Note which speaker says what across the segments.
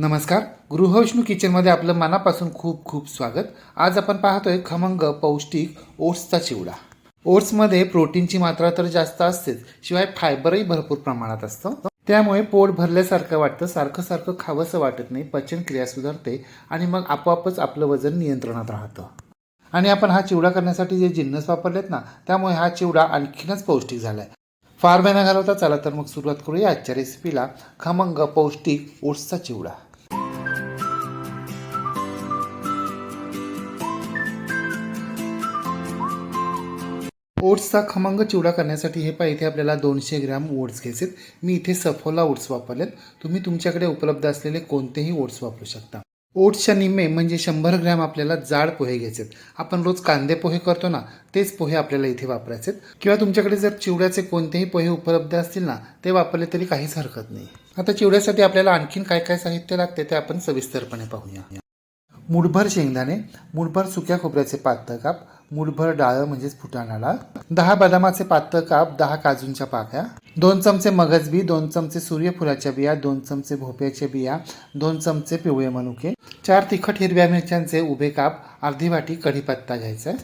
Speaker 1: नमस्कार. गृहविष्णू किचनमध्ये आपलं मनापासून खूप खूप स्वागत. आज आपण पाहतोय खमंग पौष्टिक ओट्सचा चिवडा. ओट्समध्ये प्रोटीनची मात्रा तर जास्त असतेच शिवाय फायबरही भरपूर प्रमाणात असतं. त्यामुळे पोट भरल्यासारखं वाटतं सारखं सारखं खावंसं वाटत नाही पचनक्रिया सुधारते आणि मग आपोआपच आपलं वजन नियंत्रणात राहतं. आणि आपण हा चिवडा करण्यासाठी जे जिन्नस वापरलेत ना त्यामुळे हा चिवडा आणखीनच पौष्टिक झाला आहे फार महिना घालवता चला तर मग सुरुवात करूया आजच्या रेसिपीला खमंग पौष्टिक ओट्सचा चिवडा. ओट्सचा खमंग चिवडा करण्यासाठी हे पाहिजे इथे आपल्याला दोनशे ग्रॅम ओट्स घ्यायचेत. मी इथे सफोला ओट्स वापरलेत. तुम्ही तुमच्याकडे उपलब्ध असलेले कोणतेही ओट्स वापरू शकता. ओट्सच्या निम्मे म्हणजे शंभर ग्रॅम आपल्याला जाड पोहे घ्यायचेत. आपण रोज कांदे पोहे करतो ना तेच पोहे आपल्याला इथे वापरायचेत. किंवा तुमच्याकडे जर चिवड्याचे कोणतेही पोहे उपलब्ध असतील ना ते वापरले तरी काहीच हरकत नाही. आता चिवड्यासाठी आपल्याला आणखीन काय काय साहित्य लागते ते आपण सविस्तरपणे पाहूया. मुठभर शेंगदाणे मुठभर सुक्या खोबऱ्याचे पातळ काप मुठभर डाळ म्हणजेच फुटाणाला दहा बदामाचे पातळ काप दहा काजूंच्या पाक्या दोन चमचे मगज बी दोन चमचे सूर्यफुलाच्या बिया दोन चमचे भोप्याच्या बिया दोन चमचे पिवळे मनुके चार तिखट हिरव्या मिरच्यांचे उभे काप अर्धी वाटी कढीपत्ता घ्यायचा आहे.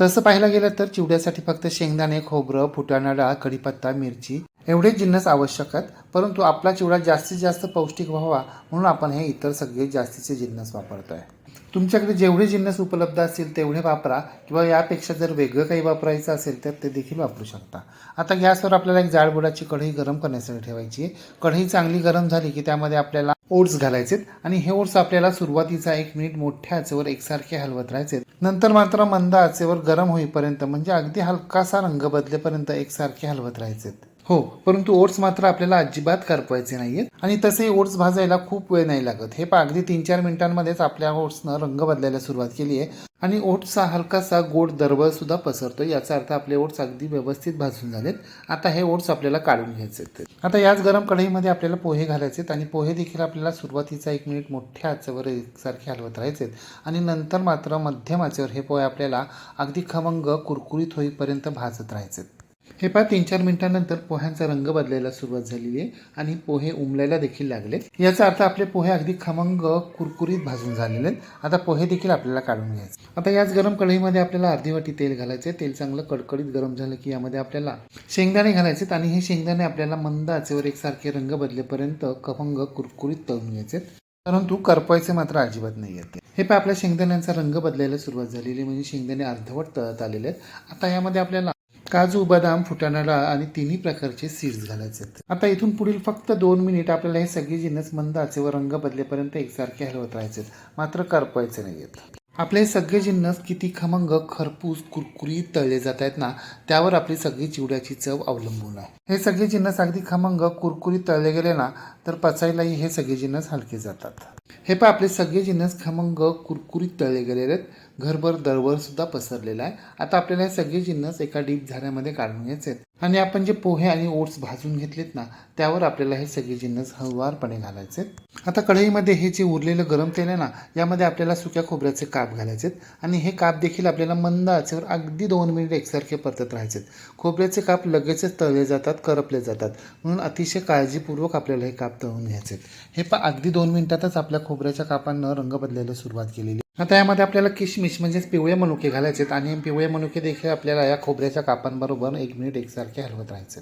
Speaker 1: तसं पाहायला गेलं तर चिवड्यासाठी फक्त शेंगदाणे खोबरं फुटाणा डाळ कढीपत्ता मिरची एवढेच जिन्नस आवश्यक आहेत परंतु आपला चिवडा जास्तीत जास्त पौष्टिक व्हावा म्हणून आपण हे इतर सगळे जास्तीचे जिन्नस वापरतो आहे तुमच्याकडे जेवढे जिन्नस उपलब्ध असतील तेवढे वापरा किंवा यापेक्षा जर वेगळं काही वापरायचं असेल तर ते देखील वापरू शकता. आता गॅसवर आपल्याला एक जाडबुडाची कढई गरम करण्यासाठी ठेवायची आहे. कढई चांगली गरम झाली की त्यामध्ये आपल्याला ओट्स घालायचेत आणि हे ओट्स आपल्याला सुरुवातीचा एक मिनिट मोठ्या आचेवर एकसारखे हलवत राहायचे नंतर मात्र मंद आचेवर गरम होईपर्यंत म्हणजे अगदी हलकासा रंग बदलेपर्यंत एकसारखे हलवत राहायचेत हो परंतु ओट्स मात्र आपल्याला अजिबात करपवायचे नाहीयेत. आणि तसे ओट्स भाजायला खूप वेळ नाही लागत. हे पा अगदी तीन चार मिनिटांमध्येच आपल्या ओट्सनं रंग बदलायला सुरुवात केली आहे. आणि ओट्सचा हलकासा गोड दरवळ सुद्धा पसरतो याचा अर्थ आपले ओट्स अगदी व्यवस्थित भाजून झालेत. आता हे ओट्स आपल्याला काढून घ्यायचे आहेत. आता याच गरम कढईमध्ये आपल्याला पोहे घालायचेत आणि पोहे देखील आपल्याला सुरुवातीचा एक मिनिट मोठ्या आचेवर एकसारखे हलवत राहायचेत आणि नंतर मात्र मध्यम आचेवर हे पोहे आपल्याला अगदी खमंग कुरकुरीत होईपर्यंत भाजत राहायचेत हे पहा तीन चार मिनिटांनंतर पोह्यांचा रंग बदलायला सुरुवात झालेली आहे आणि पोहे उमलायला देखील लागले याचा अर्थ आपले पोहे अगदी खमंग कुरकुरीत भाजून झालेले आहेत. आता पोहे देखील आपल्याला काढून घ्यायचे आता याच गरम कढईमध्ये आपल्याला अर्धी वाटी तेल घालायचे तेल चांगलं कडकडीत गरम झालं की यामध्ये आपल्याला शेंगदाणे घालायचे आणि हे शेंगदाणे आपल्याला मंद आचेवर एकसारखे रंग बदलेपर्यंत खमंग कुरकुरीत तळून घ्यायचे परंतु करपवायचे मात्र अजिबात नाही आहेत हे पण आपल्या शेंगदाण्यांचा रंग बदलायला सुरुवात झालेली आहे, म्हणजे शेंगदाणे अर्धवट तळत आलेले आहेत. आता यामध्ये आपल्याला काजू बदाम फुटाणा आणि तिन्ही प्रकारचे सीड्स घालायचे आहेत. आता इथून पुढील फक्त दोन मिनिट आपल्याला हे सगळे जिन्नस मंद आचेवर रंग बदलेपर्यंत एकसारखे हलवत राहायचे मात्र करपवायचे नाही आहेत. आपले सगळे जिन्नस किती खमंग खरपूस कुरकुरीत तळले जात आहेत ना त्यावर आपली सगळी चिवड्याची चव अवलंबून आहे. हे सगळे जिन्नस अगदी खमंग कुरकुरीत तळले गेले ना तर पचायलाही हे सगळे जिन्नस हलके जातात. हे पण आपले सगळे जिन्नस खमंग कुरकुरीत तळले गेलेले आहेत. घरभर दरवर सुद्धा पसरलेला आहे. आता आपल्याला हे सगळे जिन्नस एका डीप झाऱ्यामध्ये काढून घ्यायचे आहेत. आणि आपण जे पोहे आणि ओट्स भाजून घेतलेत ना त्यावर आपल्याला हे सगळे जिन्नस हळूवारपणे घालायचे आता कढईमध्ये हे जे उरलेलं गरम तेल आहे ना यामध्ये आपल्याला सुक्या खोबऱ्याचे काप घालायचेत आणि हे काप देखील आपल्याला मंद आचेवर अगदी दोन मिनिट एकसारखे परतत राहायचेत खोबऱ्याचे काप लगेचच तळले जातात करपले जातात. म्हणून अतिशय काळजीपूर्वक आपल्याला हे काप तळून घ्यायचे हे पा अगदी दोन मिनिटातच आपल्या खोबऱ्याच्या कापांना रंग बदलायला सुरुवात केलेली आता यामध्ये आपल्याला किशमिश म्हणजेच पिवळे मनुके घालायचे आहेत. आणि पिवळे मनुके देखील आपल्याला या खोबऱ्याच्या कापांबरोबर एक मिनिट एकसारखे हलवत राहायचे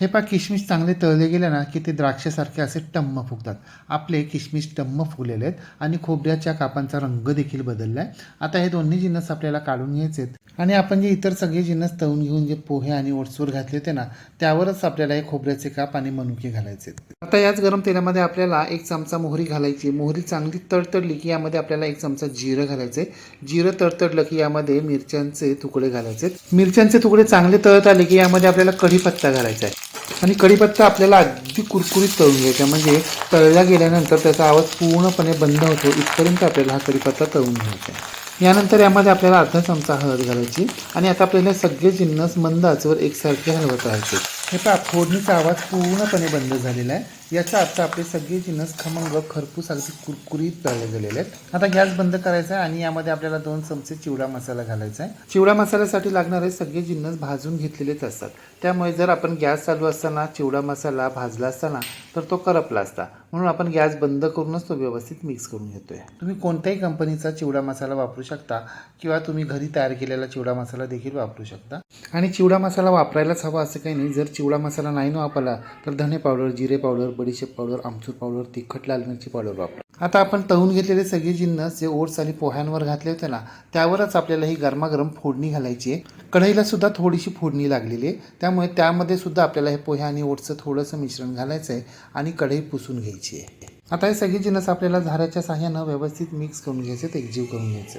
Speaker 1: हे पा किशमिश चांगले तळले गेले ना की ते द्राक्षासारखे असे टम्म फुगतात. आपले किशमिश टम्म फुगलेले आहेत आणि खोबऱ्याच्या कापांचा रंग देखील बदलला आहे आता हे दोन्ही जिन्नस आपल्याला काढून घ्यायचे आहेत. आणि आपण जे इतर सगळे जिन्नस तळून घेऊन जे पोहे आणि ओट्सवर घातले होते ना त्यावरच आपल्याला हे खोबऱ्याचे काप आणि मनुके घालायचे आता याच गरम तेलामध्ये आपल्याला एक चमचा मोहरी घालायची मोहरी चांगली तडतडली की यामध्ये आपल्याला एक चमचा जिरं घालायचे जिरं तडतडलं की यामध्ये मिरच्यांचे तुकडे घालायचे मिरच्यांचे तुकडे चांगले तळत आले की यामध्ये आपल्याला कढीपत्ता घालायचा आहे. आणि कढीपत्ता आपल्याला अगदी कुरकुरीत तळून घ्यायचा म्हणजे तळल्या गेल्यानंतर त्याचा आवाज पूर्णपणे बंद होतो. इथपर्यंत आपल्याला हा कढीपत्ता तळून घ्यायचा आहे. यानंतर यामध्ये आपल्याला अर्धा चमचा हळद घालायची आणि आता आपल्याला सगळे जिन्नस मंद आचवर एकसारखे हलवत राहायचे. हे पहा फोडणीचा आवाज पूर्णपणे बंद झालेला आहे. याचा अर्थ आपले सगळे जिनस खमंग खरपूस अगदी कुरकुरीत तळले गेलेले आहेत. आता गॅस बंद करायचा आहे आणि यामध्ये आपल्याला दोन चमचे चिवडा मसाला घालायचा आहे. चिवडा मसाल्यासाठी लागणारे सगळे जिन्नस भाजून घेतलेलेच असतात. त्यामुळे जर आपण गॅस चालू असताना चिवडा मसाला भाजला असताना तर तो करपला असता. म्हणून आपण गॅस बंद करूनच तो व्यवस्थित मिक्स करून घेतोय. तुम्ही कोणत्याही कंपनीचा चिवडा मसाला वापरू शकता किंवा तुम्ही घरी तयार केलेला चिवडा मसाला देखील वापरू शकता. आणि चिवडा मसाला वापरायलाच हवा असं काही नाही. जर चिवडा मसाला नाही ना वापरला तर धने पावडर जिरे पावडर बडीशेप पावडर आमचूर पावडर तिखट लाल मिरची पावडर वापरा. आता आपण तळून घेतलेले सगळे जिन्नस जे ओट्स आणि पोह्यांवर घातले होते ना त्यावरच आपल्याला ही गरमागरम फोडणी घालायची आहे. कढईला सुद्धा थोडीशी फोडणी लागलेली आहे. त्यामुळे त्यामध्ये सुद्धा आपल्याला हे पोह्या आणि ओट्सचं थोडंसं मिश्रण घालायचं आहे आणि कढई पुसून घ्यायची आहे. आता हे सगळे जिन्नस आपल्याला झाऱ्याच्या साह्यानं व्यवस्थित मिक्स करून घ्यायचे एकजीव करून घ्यायचे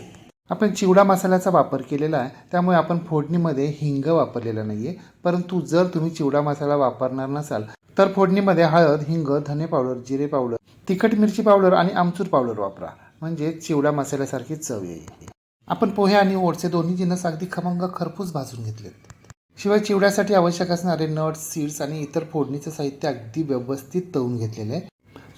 Speaker 1: आपण चिवडा मसाल्याचा वापर केलेला आहे त्यामुळे आपण फोडणीमध्ये हिंग वापरलेला नाही आहे परंतु जर तुम्ही चिवडा मसाला वापरणार नसाल तर फोडणीमध्ये हळद हिंग धने पावडर जिरे पावडर तिखट मिरची पावडर आणि आमचूर पावडर वापरा. म्हणजे चिवडा मसाल्यासारखी चव येईल. आपण पोहे आणि ओटचे दोन्ही जिन्नस अगदी खमंग खरपूस भाजून घेतलेत. शिवाय चिवड्यासाठी आवश्यक असणारे नट्स सीड्स आणि इतर फोडणीचं साहित्य अगदी व्यवस्थित तळून घेतलेलं आहे.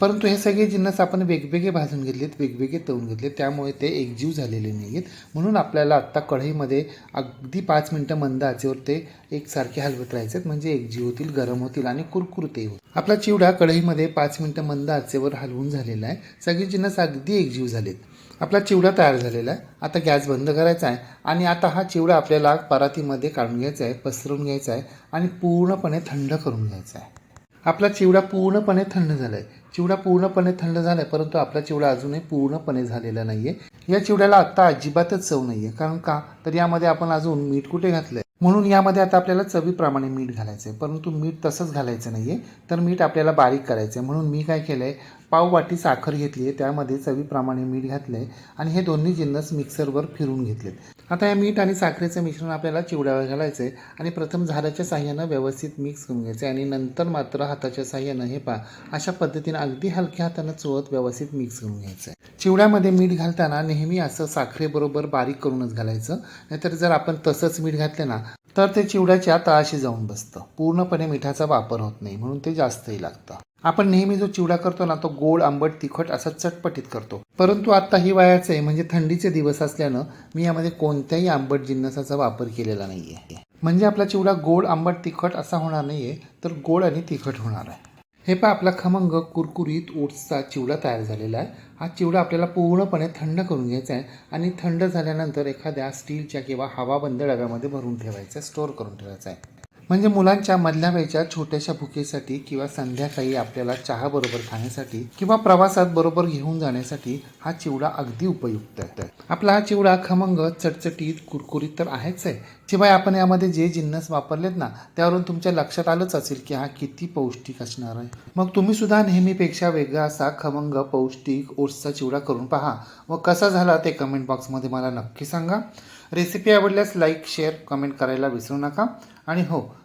Speaker 1: परंतु हे सगळे जिन्नस आपण वेगवेगळे भाजून घेतलेत वेगवेगळे तळून घेतले त्यामुळे ते एकजीव झालेले नाही आहेत म्हणून आपल्याला आत्ता कढईमध्ये अगदी पाच मिनटं मंद आचेवर ते एकसारखे हलवत राहायचे आहेत म्हणजे एकजीव होतील गरम होतील आणि कुरकुरते होतील. आपला चिवडा कढईमध्ये पाच मिनटं मंद आचेवर हलवून झालेला आहे. सगळे जिन्नस अगदी एकजीव झालेत. आपला चिवडा तयार झालेला आहे. आता गॅस बंद करायचा आहे आणि आता हा चिवडा आपल्याला परातीमध्ये काढून घ्यायचा आहे पसरवून घ्यायचा आहे आणि पूर्णपणे थंड करून घ्यायचा आहे. आपला चिवडा पूर्णपणे थंड झाला आहे चिवडा पूर्णपणे थंड झाला आहे परंतु आपला चिवडा अजूनही पूर्णपणे झालेला नाही आहे या चिवड्याला आत्ता अजिबातच चव नाही आहे कारण का? तर यामध्ये आपण अजून मीठ कुठे घातलं आहे म्हणून यामध्ये आता आपल्याला चवीप्रमाणे मीठ घालायचं आहे परंतु मीठ तसंच घालायचं नाही आहे तर मीठ आपल्याला बारीक करायचं आहे म्हणून मी काय केलं आहे पाव वाटी साखर घेतली आहे त्यामध्ये चवीप्रमाणे मीठ घातलं आहे आणि हे दोन्ही जिन्नस मिक्सरवर फिरून घेतलेत. आता या मीठ आणि साखरेचं मिश्रण आपल्याला चिवड्यावर घालायचं आहे आणि प्रथम झाडाच्या साह्यानं व्यवस्थित मिक्स करून घ्यायचं आहे आणि नंतर मात्र हाताच्या साह्यानं हे पा अशा पद्धतीनं अगदी हलक्या हातानं चोळत व्यवस्थित मिक्स करून घ्यायचं आहे चिवड्यामध्ये मीठ घालताना नेहमी असं साखरेबरोबर बारीक करूनच घालायचं. नाहीतर जर आपण तसंच मीठ घातलं ना तर ते चिवड्याच्या तळाशी जाऊन बसतं. पूर्णपणे मिठाचा वापर होत नाही म्हणून ते जास्तही लागतं. आपण नेहमी जो चिवडा करतो ना तो गोड आंबट तिखट असा चटपटीत करतो. परंतु आता ही आहे म्हणजे थंडीचे दिवस असल्यानं मी यामध्ये कोणत्याही आंबट जिन्नसाचा वापर केलेला नाही आहे म्हणजे आपला चिवडा गोड आंबट तिखट असा होणार नाही आहे तर गोड आणि तिखट होणार आहे. हे पहा आपला खमंग कुरकुरीत ओट्सचा चिवडा तयार झालेला आहे. हा चिवडा आपल्याला पूर्णपणे थंड करून घ्यायचा आहे आणि थंड झाल्यानंतर एखाद्या स्टीलच्या किंवा हवाबंद डब्यामध्ये भरून ठेवायचा आहे स्टोअर करून ठेवायचा आहे. म्हणजे मुलांच्या मधल्या वेळच्या छोट्याशा भुकेसाठी किंवा संध्याकाळी आपल्याला चहा बरोबर खाण्यासाठी किंवा प्रवासात बरोबर घेऊन जाण्यासाठी हा चिवडा अगदी उपयुक्त आहे. आपला हा चिवडा खमंग चटचटीत कुरकुरीत तर आहेच आहे शिवाय आपण यामध्ये जे जिन्नस वापरलेत ना त्यावरून तुमच्या लक्षात आलंच असेल की हा किती पौष्टिक असणार आहे. मग तुम्ही सुद्धा नेहमीपेक्षा वेगळा असा खमंग पौष्टिक ओट्सचा चिवडा करून पहा. व कसा झाला ते कमेंट बॉक्समध्ये मला नक्की सांगा. रेसिपी आवडल्यास लाईक शेअर कमेंट करायला विसरू नका. आणि हो